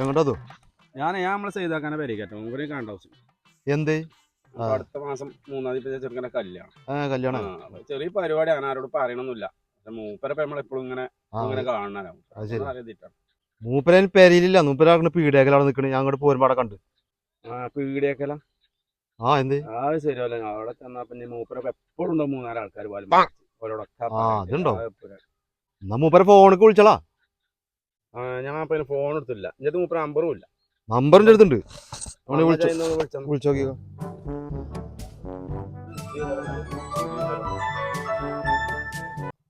എങ്ങോട്ടതോ? ഞാൻ ഞാൻ നമ്മളെ ചെയ്താക്കാനെ പരിക്കട്ടെ. ഇവരെ കാണണ്ട ആവശ്യം എന്ത്? അടുത്ത മാസം മൂന്നാം തീയതി ചെറുക്കനെ കല്യാണം. കല്യാണം? ചെറിയ പരിപാടി ആണ് ആരോട് പറയണമെന്നില്ല മൂപ്പരപ്പ നമ്മളെപ്പോഴും ഇങ്ങനെ ഇങ്ങനെ അറിയത്തിട്ടാണ് മൂപ്പരൻ പെരയിലില്ല മൂപ്പരാണ് പീടിയാക്കലാണ് നിക്കണേ. ഞാൻ അങ്ങോട്ട് പോരുമ്പാടെ കണ്ട്. ആ പീടിയൊക്കെല്ലാം ആ എന്ത്? ആ ശരിയല്ല അവിടെ ചെന്നാ പിന്നെ മൂപ്പരപ്പ എപ്പോഴും ഉണ്ടാവും മൂന്നാൽ ആൾക്കാർ പോലും അതുണ്ടോ? എന്നാ മൂപ്പര ഫോണിക്ക് വിളിച്ചളാ. ഞാൻ അപ്പൊ ഫോൺ എടുത്തില്ല എന്റെ മൂപ്പര നമ്പറും ഇല്ല. നമ്പറിന്റെ അടുത്തുണ്ട്. വിളിച്ചു. നോക്കിക്കോ.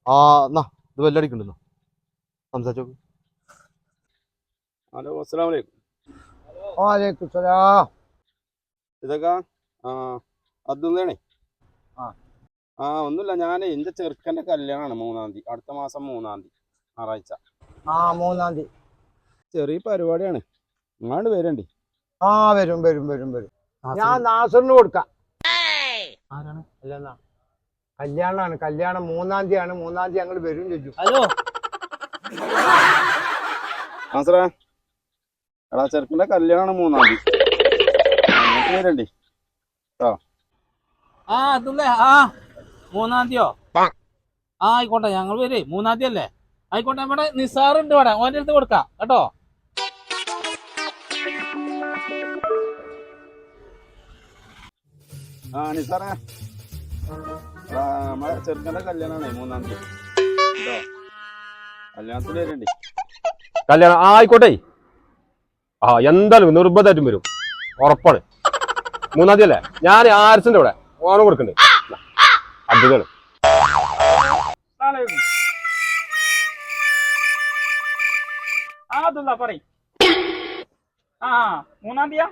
ആ എന്നാ ഇത് ബെല്ലടിക്കണ്ടല്ലോ സംസാരിച്ചോ. ഹലോ അസ്സലാമു അലൈക്കും വാലേക്കും സലാം. ഇതൊക്കെ ആ അതുന്നേണേ ആ. ആ ഒന്നുമില്ല ഞാൻ എന്റെ ചെറുക്കന്റെ കല്യാണമാണ് മൂന്നാം തീയതി. അടുത്ത മാസം മൂന്നാം തീയതി ഞായറാഴ്ച. ആ മൂന്നാം തീയതി. ചെറിയ പരിപാടിയാണ്. ഇങ്ങാണ്ട് വരണ്ടി. ആ വരും വരും വരും വരും. ഞാൻ നാസറിന് കൊടുക്കാം. അല്ലെന്നാ കല്യാണമാണ് കല്യാണം മൂന്നാം തീയതി ആണ് മൂന്നാം തീയതി ഞങ്ങൾ വരും ചോദിച്ചു ഹലോ? ആസറേ എടാ ചെറുക്കന്റെ കല്യാണം മൂന്നാം തീയതി. വരണ്ടി. ആ അതല്ലേ? ആ മൂന്നാം തീയോ ആ ആയിക്കോട്ടെ ഞങ്ങൾ വരേ. മൂന്നാം തീയതി അല്ലേ? ആയിക്കോട്ടെ നമ്മുടെ നിസാറുണ്ട് ഇവിടെ. ഓന്റെ അടുത്ത് കൊടുക്കാം കേട്ടോ? ആ നിസാറേ. നമ്മളെ ചെറുക്കന്റെ കല്യാണമാണ് മൂന്നാം തീയതി. കേട്ടോ? കല്യാണത്തിന് വരണ്ടി. കല്യാണം ആ, ആയിക്കോട്ടെ. ആ എന്തായാലും നിർബന്ധമായിട്ടും വരും. ഉറപ്പാണ്. മൂന്നാം തീയതി അല്ലേ? ഞാൻ ആർസിന്റെ ഇവിടെ. ഓണം കൊടുക്കുന്നുണ്ട്. അടിപൊളിയാണ്. ആ അതുള്ള പറയ് ആ മൂന്നാം തീയ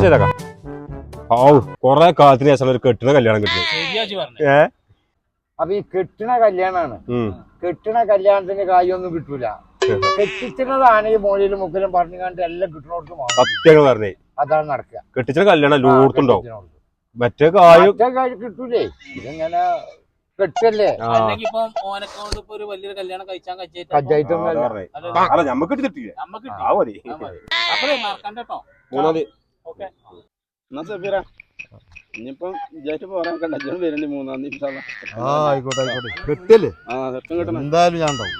ചെയ്തേക്കാം കൊറേ കാലത്തിന് ശേഷം ഒരു കല്യാണം കിട്ടി. ഏ? അപ്പൊ ഈ കെട്ടണ കല്യാണാണ്. കെട്ടിണ കെട്ടണ കല്യാണത്തിന് കാര്യമൊന്നും കിട്ടൂല. കെട്ടിച്ചതാണ് ഈ മോളിലും മുക്കിലും പറഞ്ഞു കണ്ട് എല്ലാം കിട്ടണോടത്ത് സത്യങ്ങൾ പറഞ്ഞേ. അതാണ് നടക്കുക. കെട്ടിച്ച കല്യാണം ലൂർത്തുണ്ടാവും. മറ്റേ കായ മറ്റേ കിട്ടൂലേ? ഇതിങ്ങനെ കെട്ടല്ലേ? കേട്ടോ. മൂന്നാം ഇനിയിപ്പം പോരാൻ കണ്ട അച്ഛനും തീയതി. ആ ആയിക്കോട്ടെ ആയിക്കോട്ടെ. കെട്ടിയല്ലേ ആ കിട്ടണം എന്തായാലും ഞാൻ ഉണ്ടാവും.